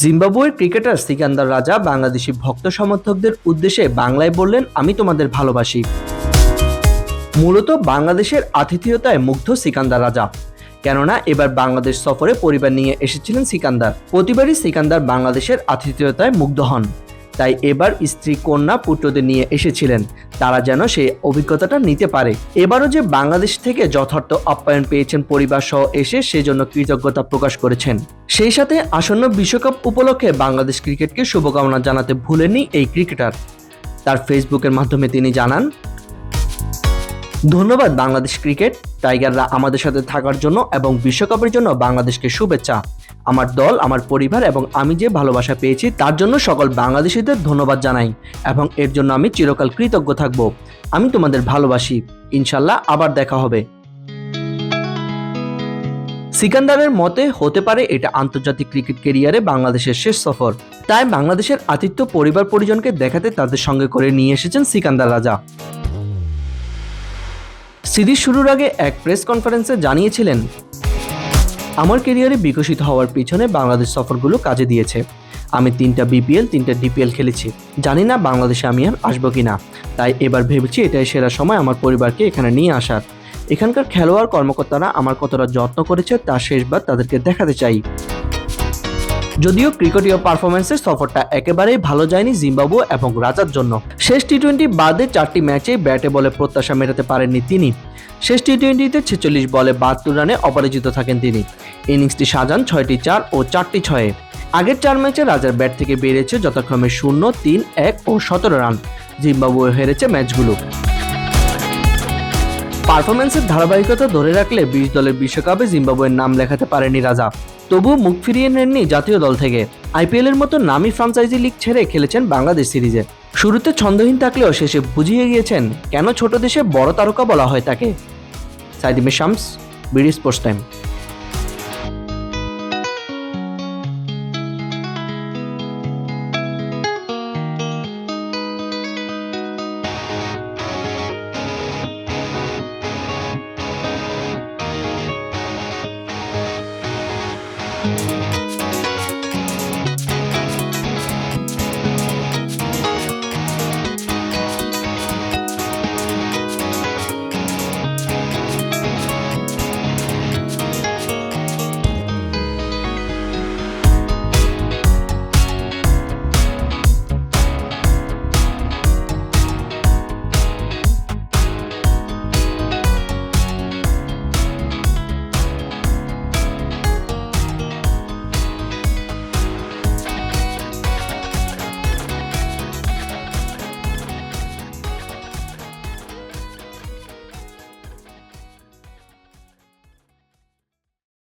জিম্বাবুয়ের ক্রিকেটার সিকান্দার রাজা বাংলাদেশি ভক্ত সমর্থকদের উদ্দেশ্যে বাংলায় বললেন, আমি তোমাদের ভালোবাসি। মূলত বাংলাদেশের আতিথেয়তায় মুগ্ধ সিকান্দার রাজা। কেননা, এবার বাংলাদেশ সফরে পরিবার নিয়ে এসেছিলেন সিকান্দার। প্রতিবারই সিকান্দার বাংলাদেশের আতিথেয়তায় মুগ্ধ হন। তাই এবার স্ত্রী কন্যা পুত্রদের নিয়ে এসেছিলেন। তারা যেন সেই অভিজ্ঞতাটা নিতে পারে। এবারও যে বাংলাদেশ থেকে যথার্থ আপ্যায়ন পেয়েছেন পরিবার সহ এসে সেজন্য কৃতজ্ঞতা প্রকাশ করেছেন। সেই সাথে আসন্ন বিশ্বকাপ উপলক্ষে বাংলাদেশ ক্রিকেটকে শুভকামনা জানাতে ভুলেননি এই ক্রিকেটার। তার ফেসবুকের মাধ্যমে তিনি জানান, ধন্যবাদ বাংলাদেশ ক্রিকেট, টাইগাররা আমাদের সাথে থাকার জন্য এবং বিশ্বকাপের জন্য বাংলাদেশকে শুভেচ্ছা। আমার দল, আমার পরিবার এবং আমি যে ভালোবাসা পেয়েছি, তার জন্য সকল বাংলাদেশিদের ধন্যবাদ জানাই এবং এর জন্য আমি চিরকাল কৃতজ্ঞ থাকব। আমি তোমাদের ভালোবাসি। ইনশাল্লাহ আবার দেখা হবে। সিকান্দারের মতে হতে পারে এটা আন্তর্জাতিক ক্রিকেট কেরিয়ারে বাংলাদেশের শেষ সফর। তাই বাংলাদেশের আতিথ্য পরিবার পরিজনকে দেখাতে তাদের সঙ্গে করে নিয়ে এসেছেন সিকান্দার রাজা। সিরিজ শুরুর আগে এক প্রেস কনফারেন্সে জানিয়েছিলেন আমার কেরিয়ারে বিকশিত হওয়ার পিছনে বাংলাদেশ সফরগুলো কাজে দিয়েছে। আমি তিনটা বিপিএল তিনটা ডিপিএল খেলেছি। জানি না বাংলাদেশে আমি আর আসব কি না তাই এবার ভেবেছি এটাই সেরা সময় আমার পরিবারকে এখানে নিয়ে আসার। এখানকার খেলোয়াড় কর্মকর্তারা আমার কতটা যত্ন করেছে তা শেষবার তাদেরকে দেখাতে চাই। যদিও ক্রিকেটীয় পারফরমেন্সের সফরটা একেবারেই ভালো যায়নি জিম্বাবু এবং রাজার জন্য। শেষ টি টোয়েন্টি বাদে চারটি ম্যাচে ব্যাটে বলে প্রত্যাশা মেটাতে পারেননি তিনি। শেষ টি টোয়েন্টিতে ছেচল্লিশ বলে বাহাত্তর রানে অপরাজিত থাকেন তিনি। ইনিংসটি সাজান ছয়টি চার ও চারটি ছয়ে। আগের চার ম্যাচে রাজার ব্যাট থেকে বেরিয়েছে যথাক্রমে শূন্য, তিন, এক ও সতেরো রান। জিম্বাবুয়ে হেরেছে ম্যাচগুলো পারফরমেন্সের ধারাবাহিকতা ধরে রাখলে বিশ দলের বিশ্বকাপে জিম্বাবুয়ের নাম লেখাতে পারেনি রাজা। তবুও মুখ ফিরিয়ে নেননি জাতীয় দল থেকে। আইপিএলের মতো নামি ফ্রাঞ্চাইজি লিগ ছেড়ে খেলেছেন বাংলাদেশ সিরিজে। শুরুতে ছন্দহীন থাকলেও শেষে বুঝিয়ে গিয়েছেন, কেন ছোট দেশে বড় তারকা বলা হয় তাকে। সাইদিমে Shams, BD sports time.